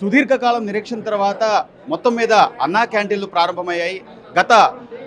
సుదీర్ఘకాలం నిరీక్షణ తర్వాత మొత్తం మీద అన్నా క్యాంటీన్లు ప్రారంభమయ్యాయి. గత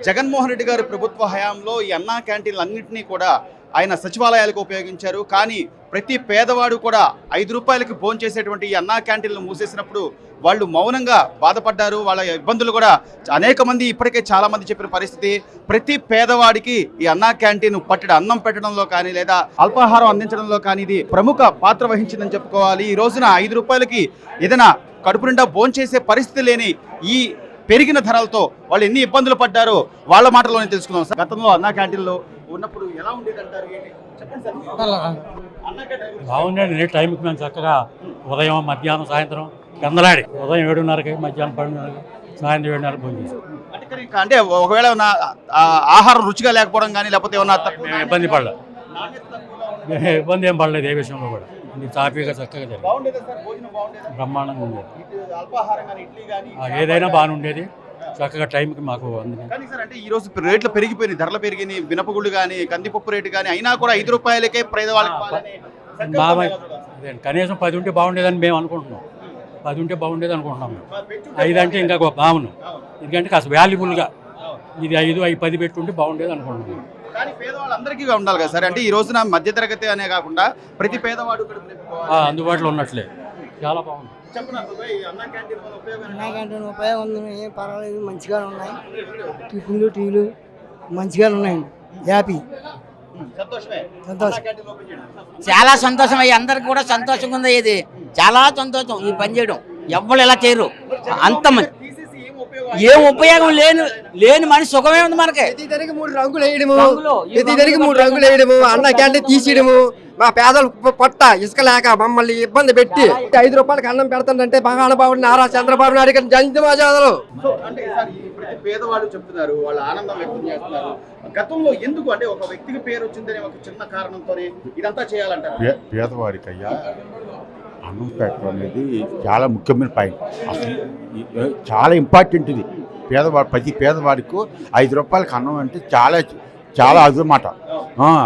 జగన్మోహన్ రెడ్డి గారి ప్రభుత్వ హయాంలో ఈ అన్నా క్యాంటీన్లు అన్నింటినీ కూడా ఆయన సచివాలయాలకు ఉపయోగించారు. కానీ ప్రతి పేదవాడు కూడా ఐదు రూపాయలకి భోజనం చేసేటువంటి ఈ అన్నా క్యాంటీన్లు మూసేసినప్పుడు వాళ్ళు మౌనంగా బాధపడ్డారు వాళ్ళ ఇబ్బందులు కూడా అనేక మంది ఇప్పటికే చాలామంది చెప్పిన పరిస్థితి. ప్రతి పేదవాడికి ఈ అన్నా క్యాంటీన్ పట్టడి అన్నం పెట్టడంలో కానీ లేదా అల్పాహారం అందించడంలో కానీ ఇది ప్రముఖ పాత్ర వహించిందని చెప్పుకోవాలి. ఈ రోజున ఐదు రూపాయలకి ఏదైనా కడుపు నిండా భోంచేసే పరిస్థితి లేని ఈ పెరిగిన ధరలతో వాళ్ళు ఎన్ని ఇబ్బందులు పడ్డారో వాళ్ళ మాటలోనే తెలుసుకుందాం సార్. గతంలో అన్నా క్యాంటీన్లో ఉన్నప్పుడు ఎలా ఉండేది అంటారు ఏంటి? బాగుండండి టైంకి మేము చక్కగా ఉదయం మధ్యాహ్నం సాయంత్రం గందలాడి. ఉదయం ఏడున్నరకి మధ్యాహ్నం పన్నెండున్నరకి సాయంత్రం ఏడున్నరకి భోజనం చేసాం అంటే కానీ ఇంకా అంటే ఒకవేళ ఆహారం రుచిగా లేకపోవడం కానీ లేకపోతే ఏమన్నా ఇబ్బంది పడలేదు ఇబ్బంది ఏం పడలేదు ఏ విషయంలో కూడా. అన్ని సాఫీగా చక్కగా జరిగింది. బ్రహ్మాండంగా ఉండేది ఏదైనా బాగానే ఉండేది చక్కగా టైంకి మాకు కానీ సార్ అంటే ఈ రోజు రేట్లు పెరిగిపోయినాయి ధరలు పెరిగినాయి మినపగుళ్ళు కానీ కందిపప్పు రేటు కానీ అయినా కూడా ఐదు రూపాయలకే పేదవాళ్ళకి ఇవ్వాలని చక్కగా మా ఉన్నాయి కదా సార్. అదే కనీసం పది ఉంటే బాగుండేదని మేము అనుకుంటున్నాం. పది ఉంటే బాగుండేది అనుకుంటున్నాం మేము. ఐదు అంటే ఇంకా గొప్ప అవును, ఎందుకంటే కాస్త వాల్యుబుల్గా. ఇది ఐదు ఐదు పది పెట్టుంటే బాగుండేది అనుకుంటున్నాం కానీ పేదవాళ్ళందరికీ ఉండాలి కదా సార్. అంటే ఈ రోజున మధ్యతరగతి అనే కాకుండా ప్రతి పేదవాడు అందుబాటులో ఉన్నట్లే. చాలా బాగుంది. అన్నా క్యాంటీన్ ఉపయోగం ఉంది? ఏం పర్వాలేదు మంచిగా ఉన్నాయి. టిఫిన్లు టీలు మంచిగా ఉన్నాయండి హ్యాపీ సంతోషం. చాలా సంతోషం అయ్యి అందరికి కూడా సంతోషంగా ఉంది ఇది. చాలా సంతోషం ఈ పని చేయడం. ఎవ్వరు ఇలా చేయరు? అంత ఏం ఉపయోగం లేని లేని మనిషి సుఖమే ఉంది మనకి. ప్రతి దానికి మూడు రంగులు వేయడము. ప్రతి దానికి మూడు రంగులు వేయడము. అన్న క్యాంటీన్ తీసేయడము. మా పేదలు పొట్ట ఇసుక లేక మమ్మల్ని ఇబ్బంది పెట్టి ఐదు రూపాయలకి అన్నం పెడతానంటే మహానుభావుడు నారా చంద్రబాబు నాయుడు గారిని జయంతి మాజాదలు సో అంటే సార్ ఈ ప్రతి పేదవాళ్ళు చెప్తున్నారు వాళ్ళ ఆనందం వ్యక్తం చేస్తున్నారు. గతంలో ఎందుకు అంటే ఒక వ్యక్తికి పేరు వచ్చిందనే ఒక చిన్న కారణంతోనే ఇదంతా చేయాలంటారు? పే పేదవాడికి అయ్యా అన్నం పెట్టడం అనేది చాలా ముఖ్యమైన పాయింట్. అసలు చాలా ఇంపార్టెంట్ ఇది. పేదవాడు ప్రతి పేదవాడికి ఐదు రూపాయలకి అన్నం అంటే చాలా చాలా అదనమాట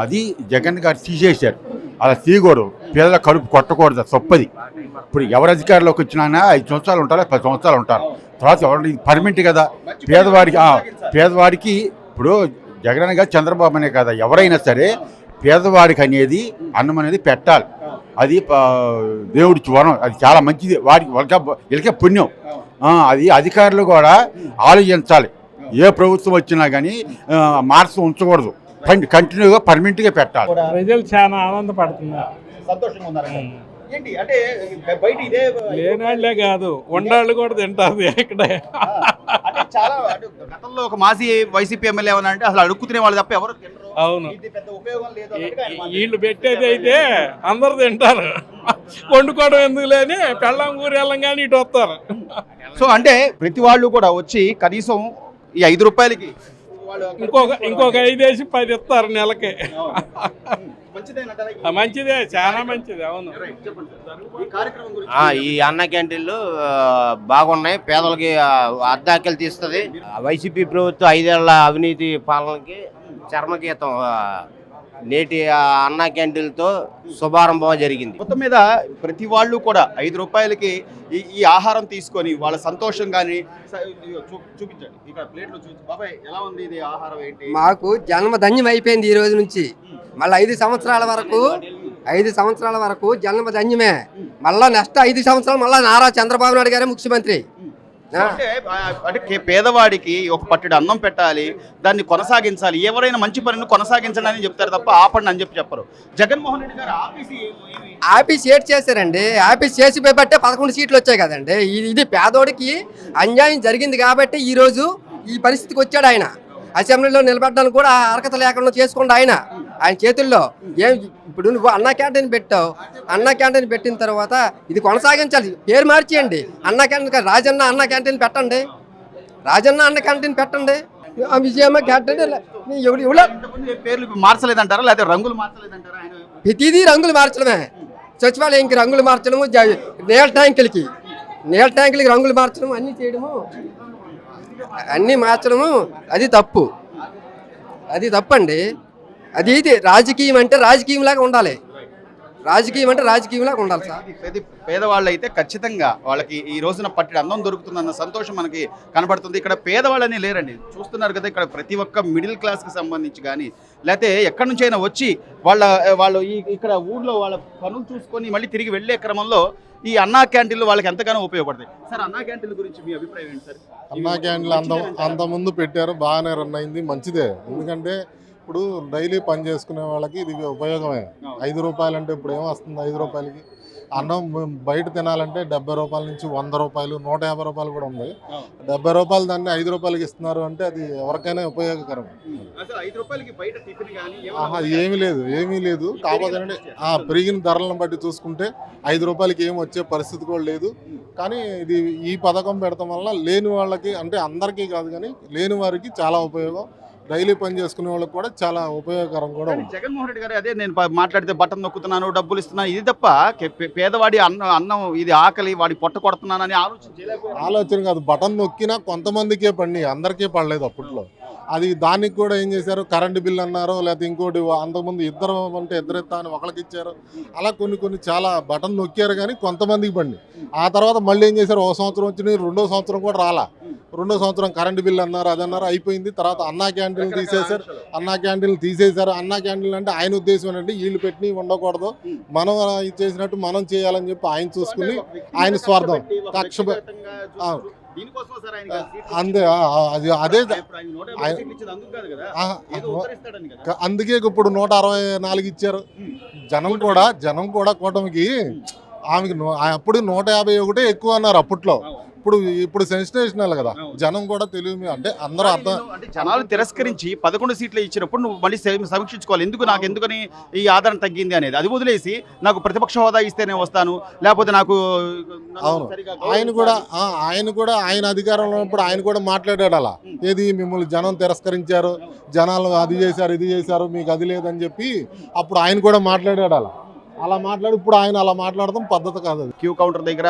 అది జగన్ గారు తీసేశారు. అలా తీయకూడదు. పిల్లల కడుపు కొట్టకూడదు. తప్పది. ఇప్పుడు ఎవరు అధికారంలోకి వచ్చినా ఐదు సంవత్సరాలు ఉంటారు? పది సంవత్సరాలు ఉంటారు. తర్వాత ఎవరు పర్మనెంట్ కదా? పేదవాడికి పేదవాడికి ఇప్పుడు జగన్ గారు చంద్రబాబు అనే కదా. ఎవరైనా సరే పేదవాడికి అనేది అన్నం అనేది పెట్టాలి. అది దేవుడి వరం. అది చాలా మంచిది. వాడికి వాళ్ళకి వీళ్ళకే పుణ్యం. అది అధికారులు కూడా ఆలోచించాలి. ఏ ప్రభుత్వం వచ్చినా కానీ మార్చి ఉంచకూడదు. కంటిన్యూగా పర్మనెంట్గా పెట్టాలి. ప్రజలు చాలా ఆనందపడుతున్నారు. సంతోషంగా ఉన్నారు ఏంటి? అంటే బయట ఇదే లేనాళ్ళే కాదు వండాళ్ళు కూడా తింటారు ఇక్కడ అంటే చాలా గతంలో ఒక మాజీ వైసీపీ ఎమ్మెల్యే ఏమన్నా అంటే అసలు అడుక్కు తినే వాళ్ళు తప్ప ఎవరు తినరు. అవును. ఇది పెద్ద ఉపయోగం లేదు అన్నట్టుగా ఆయన మాట్లాడారు. వీళ్ళు పెట్టేది అయితే అందరు తింటారు. వండుకోవడం ఎందుకు లేని పెళ్ళం ఊరు వెళ్ళం కానీ ఇటు వస్తారు. సో అంటే ప్రతి వాళ్ళు కూడా వచ్చి కనీసం ఈ ఐదు రూపాయలకి ఇంకొక ఇంకొక ఐదేసి పది ఇస్తారు నెలకి. మంచిదే చాలా మంచిది అవును. ఈ కార్యక్రమం గురించి ఆ, ఈ అన్న క్యాంటీన్లు బాగున్నాయి. పేదలకి అద్దాకలు తీస్తుంది. వైసీపీ ప్రభుత్వం ఐదేళ్ళ అవినీతి పాలనకి చర్మగీతం ఆ, నేటి ఆ అన్న క్యాంటీన్లతో శుభారంభం జరిగింది. మొత్తం మీద ప్రతి వాళ్ళు కూడా ఐదు రూపాయలకి ఈ ఈ ఆహారం తీసుకొని వాళ్ళ సంతోషం కానీ చూపించండి. ఇక్కడ ప్లేట్లో చూసి బాబాయ్ ఎలా ఉంది ఇది ఆహారం ఏంటి? మాకు జన్మ ధన్యం అయిపోయింది ఈ రోజు నుంచి. మళ్ళీ ఐదు సంవత్సరాల వరకు ఐదు సంవత్సరాల వరకు జన్మ ధన్యమే. మళ్ళా నెక్స్ట్ ఐదు సంవత్సరాలు మళ్ళా నారా చంద్రబాబు నాయుడు గారే ముఖ్యమంత్రి. అంటే పేదవాడికి ఒక పట్టెడు అన్నం పెట్టాలి దాన్ని కొనసాగించాలి ఎవరైనా మంచి పనిని కొనసాగించండి అని చెప్తారు తప్ప ఆపండి అని చెప్పి చెప్పరు. జగన్మోహన్ రెడ్డి గారు ఆఫీస్ ఆఫీస్ ఏడ్ చేశారండి. ఆఫీస్ చేసి బట్టే పదకొండు సీట్లు వచ్చాయి కదండి. ఇది పేదోడికి అన్యాయం జరిగింది కాబట్టి ఈ రోజు ఈ పరిస్థితికి వచ్చాడు ఆయన. అసెంబ్లీలో నిలబడడానికి కూడా అర్హత లేకుండా చేసుకోండి ఆయన. ఆయన చేతుల్లో ఏం ఇప్పుడు నువ్వు అన్న క్యాంటీన్ పెట్టావు. అన్న క్యాంటీన్ పెట్టిన తర్వాత ఇది కొనసాగించాలి. పేరు మార్చేయండి. అన్న క్యాంటీన్ రాజన్న అన్న క్యాంటీన్ పెట్టండి. రాజన్న అన్న క్యాంటీన్ పెట్టండి. ఆ విజయమ్మ క్యాంటీన్ ఎవరు ఇంతకుముందు పేర్లు మార్చలేదంటారా? లేకపోతే రంగులు మార్చలేదంటారా? ప్రతిదీ రంగులు మార్చడమే. సచివాలయంకి రంగులు మార్చడము నీళ్ళ ట్యాంకులకి. నీళ్ళ ట్యాంకులకి రంగులు మార్చడము అన్నీ చేయడము. అన్నీ మార్చడము అది తప్పు. అది తప్పండి. అది ఇది రాజకీయం అంటే రాజకీయం లాగా ఉండాలి. రాజకీయం అంటే రాజకీయంలాగా ఉండాలి సార్. పేదవాళ్ళు అయితే ఖచ్చితంగా వాళ్ళకి ఈ రోజున పట్టి అన్నం దొరుకుతుందన్న సంతోషం మనకి కనబడుతుంది. ఇక్కడ పేదవాళ్ళని లేరండి. చూస్తున్నారు కదా ఇక్కడ ప్రతి ఒక్క మిడిల్ క్లాస్కి సంబంధించి కానీ లేకపోతే ఎక్కడి నుంచి అయినా వచ్చి వాళ్ళ వాళ్ళు ఈ ఇక్కడ ఊర్లో వాళ్ళ పనులు చూసుకొని మళ్ళీ తిరిగి వెళ్ళే క్రమంలో ఈ అన్నా క్యాంటీన్లు వాళ్ళకి ఎంతగానో ఉపయోగపడతాయి. సార్ అన్నా క్యాంటీన్ల గురించి మీ అభిప్రాయం ఏంటి సార్? అన్నా క్యాంటీన్లు అంత అంత ముందు పెట్టారు బాగానే రన్ అయింది మంచిదే. ఎందుకంటే ఇప్పుడు డైలీ పని చేసుకునే వాళ్ళకి ఇది ఉపయోగమే. ఐదు రూపాయలు అంటే ఇప్పుడు ఏం వస్తుంది ఐదు రూపాయలకి? అన్నం బయట తినాలంటే డెబ్బై రూపాయల నుంచి వంద రూపాయలు నూట యాభై రూపాయలు కూడా ఉంది. డెబ్బై రూపాయలు దాన్ని ఐదు రూపాయలకి ఇస్తున్నారు అంటే అది ఎవరికైనా ఉపయోగకరం. ఏమీ లేదు ఏమీ లేదు. కాకపోతే పెరిగిన ధరలను బట్టి చూసుకుంటే ఐదు రూపాయలకి ఏం వచ్చే పరిస్థితి కూడా లేదు. కానీ ఇది ఈ పథకం పెడతాం వల్ల లేని వాళ్ళకి అంటే అందరికీ కాదు కానీ లేని వారికి చాలా ఉపయోగం. డైలీ పని చేసుకునే వాళ్ళకి కూడా చాలా ఉపయోగకరం కూడా ఉంది. జగన్మోహన్ రెడ్డి గారు అదే నేను మాట్లాడితే బటన్ నొక్కుతున్నాను డబ్బులు ఇస్తున్నాను ఇది తప్ప పేదవాడి అన్నం అన్నం ఇది ఆకలి వాడి పొట్ట కొడుతున్నాను అని ఆలోచన. ఆలోచన కాదు బటన్ నొక్కినా కొంతమందికే పడినాయి అందరికీ పడలేదు అప్పట్లో. అది దానికి కూడా ఏం చేశారు? కరెంటు బిల్ అన్నారు లేకపోతే ఇంకోటి అంతకుముందు ఇద్దరు అంటే ఇద్దరు అని ఒకరికి ఇచ్చారు. అలా కొన్ని కొన్ని చాలా బటన్ నొక్కారు కానీ కొంతమందికి పడి ఆ తర్వాత మళ్ళీ ఏం చేశారు? ఒక సంవత్సరం వచ్చినాయి రెండో సంవత్సరం కూడా రాలా. రెండో సంవత్సరం కరెంటు బిల్ అన్నారు అదన్నారు అయిపోయింది. తర్వాత అన్నా క్యాంటీన్లు తీసేశారు. అన్నా క్యాంటీన్లు తీసేశారు. అన్నా క్యాంటీన్లు అంటే ఆయన ఉద్దేశం ఏంటంటే వీళ్ళు పెట్టి ఉండకూడదు. మనం ఇది చేసినట్టు మనం చేయాలని చెప్పి ఆయన చూసుకుని ఆయన స్వార్థం, కక్ష అది అదే ఇచ్చేది అందుకు ఇప్పుడు నూట అరవై నాలుగు ఇచ్చారు. జనం కూడా జనం కూడా కూటమికి ఆమెకి అప్పుడు నూట యాభై ఒకటే ఎక్కువ అన్నారు అప్పట్లో. ఇప్పుడు ఇప్పుడు సెన్సేషనల్ కదా. జనం కూడా తెలివి మీద- అంటే అందరూ అర్థం అంటే జనాలు తిరస్కరించి పదకొండు సీట్లు ఇచ్చినప్పుడు నువ్వు మళ్ళీ సమీక్షించుకోవాలి. ఎందుకు నాకు ఎందుకని ఈ ఆదరణ తగ్గింది అనేది? అది వదిలేసి నాకు ప్రతిపక్ష హోదా ఇస్తేనే వస్తాను లేకపోతే నాకు అవును. ఆయన కూడా ఆయన కూడా ఆయన అధికారంలో ఉన్నప్పుడు ఆయన కూడా మాట్లాడాడు అలా. ఏది మిమ్మల్ని జనం తిరస్కరించారు? జనాలు అది చేశారు ఇది చేశారు మీకు అది లేదని చెప్పి అప్పుడు ఆయన కూడా మాట్లాడాడు అలా. అలా మాట్లాడి ఇప్పుడు ఆయన అలా మాట్లాడడం పద్ధతి కాదు క్యూ కౌంటర్ దగ్గర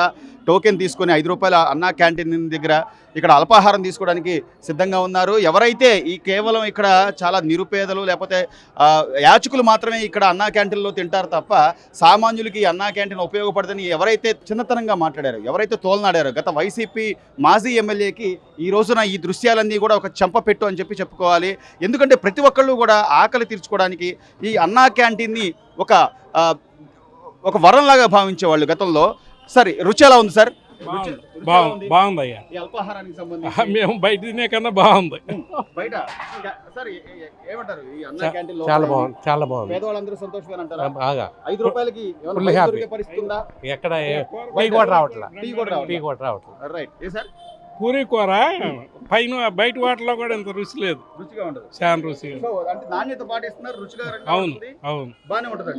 టోకెన్ తీసుకొని ఐదు రూపాయల అన్నా క్యాంటీన్ దగ్గర ఇక్కడ అల్పాహారం తీసుకోవడానికి సిద్ధంగా ఉన్నారు. ఎవరైతే ఈ కేవలం ఇక్కడ చాలా నిరుపేదలు లేకపోతే యాచకులు మాత్రమే ఇక్కడ అన్నా క్యాంటీన్లో తింటారు తప్ప సామాన్యులకి అన్నా క్యాంటీన్ ఉపయోగపడదని ఎవరైతే చిన్నతనంగా మాట్లాడారు ఎవరైతే తోలనాడారో గత వైసీపీ మాజీ ఎమ్మెల్యేకి ఈ రోజున ఈ దృశ్యాలన్నీ కూడా ఒక చెంపపెట్టు అని చెప్పి చెప్పుకోవాలి. ఎందుకంటే ప్రతి ఒక్కళ్ళు కూడా ఆకలి తీర్చుకోవడానికి ఈ అన్నా క్యాంటీన్ని ఒక ఒక వరంలాగా భావించేవాళ్ళు గతంలో. సరే రుచి ఎలా ఉంది సార్? బాగుంది. బాగుంది. బాగుంది అయ్యా అల్పాహారానికి సంబంధించి. మేము బయట తినే కన్నా బాగుంది. బయట? సార్ ఏ- ఏ- ఏమంటారు? ఈ అన్న చా- క్యాంటీన్ చాలా బాగుంది చాలా బాగుంది. పేదవాళ్ళందరూ సంతోషంగా అంటారా బాగా. ఐదు రూపాయలకి పరిస్థితి ఉందా ఎక్కడ టీ కూడా రావట్లా. టీ కూడా టీ రావట్లా? కూడా రావట్లేదు రైట్ ఏ సార్? పూరి కూర పైన బయట వాటిలో కూడా ఇంత రుచి లేదు. రుచిగా ఉండదు. చాలా రుచిగా సో అంటే నాణ్యత పాటిస్తున్నారు రుచిగా అవును అవును. బాగానే ఉంటుంది